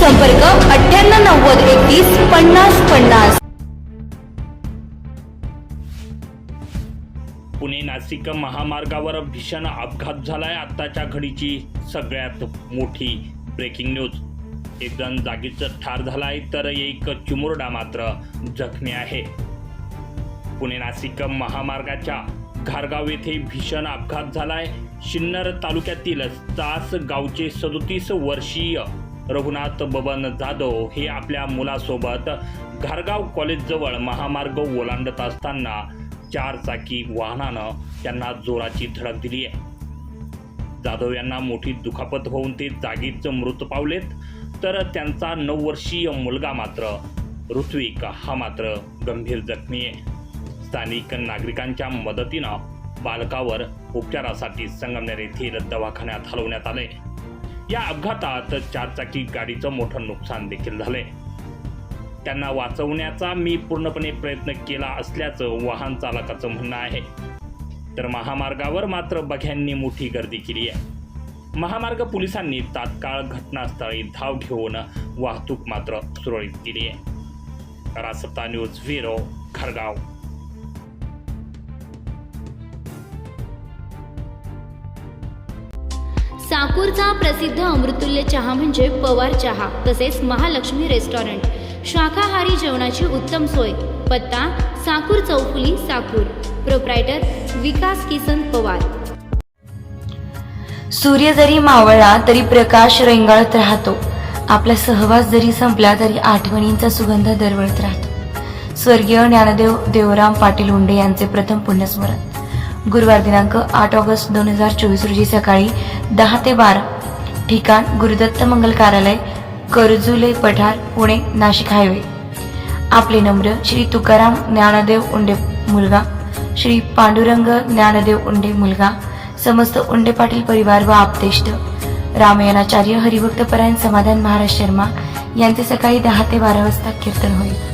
संपर्क अठ्ठ्याण्णव नव्वद एकतीस पन्नास पन्नास. पुणे नाशिक महामार्गावर भीषण अपघात झालाय आताच्या घडीची सगळ्यात मोठी ब्रेकिंग न्यूज एक जण जागीच ठार झालाय तर एक चिमुरडा मात्र जखमी आहे. पुणे नाशिक महामार्गाच्या घारगाव येथे भीषण अपघात झालाय. शिन्नर तालुक्यातील तास गावचे सदोतीस वर्षीय रघुनाथ बबन जाधव हे आपल्या मुलासोबत घारगाव कॉलेजजवळ महामार्ग ओलांडत असताना चारचाकी वाहनानं त्यांना जोराची धडक दिली आहे. जाधव यांना मोठी दुखापत होऊन ते जागीच मृत पावलेत. तर त्यांचा नऊ वर्षीय मुलगा मात्र ऋत्विक हा मात्र गंभीर जखमी आहे. स्थानिक नागरिकांच्या मदतीनं बालकावर उपचारासाठी संगमनेर येथील दवाखान्यात हलवण्यात आले या अपघातात चारचाकी गाडीचं मोठं नुकसान देखील झालंय. त्यांना वाचवण्याचा मी पूर्णपणे प्रयत्न केला असल्याचं वाहन चालकाचं म्हणणं आहे. तर महामार्गावर मात्र बघ्यांनी मोठी गर्दी केली आहे. महामार्ग पोलिसांनी तात्काळ घटनास्थळी धाव घेऊन वाहतूक मात्र सुरळीत केली आहे. रासप्ता न्यूज व्हिरो खरगाव. नागपूरचा प्रसिद्ध अमृतुल्य चहा म्हणजे पवार चहा तसेच महालक्ष्मी रेस्टॉरंट. शाकाहारी जेवणाची उत्तम सोय. पत्ता साकूर चौफुली साकूर. प्रोप्रायटर विकास किसन पवार. सूर्य जरी मावळला तरी प्रकाश रेंगाळत राहतो. आपला सहवास जरी संपला तरी आठवणींचा सुगंध दरवळत राहतो. स्वर्गीय ज्ञानदेव देवराम पाटील हुंडे यांचे प्रथम पुण्यस्मरण. गुरुवार दिनांक आठ ऑगस्ट दोन हजार चोवीस रोजी सकाळी दहा ते बारा ठिकाण गुरुदत्त मंगल कार्यालय करजुले पठार पुणे नाशिक हायवे. आपले नम्र श्री तुकाराम ज्ञानदेव उंडे मुलगा श्री पांडुरंग ज्ञानदेव उंडे मुलगा समस्त उंडे पाटील परिवार व आपतेष्ट रामयणाचार्य हरिभक्तपरायण समाधान महाराज शर्मा यांचे सकाळी दहा ते बारा वाजता कीर्तन होईल.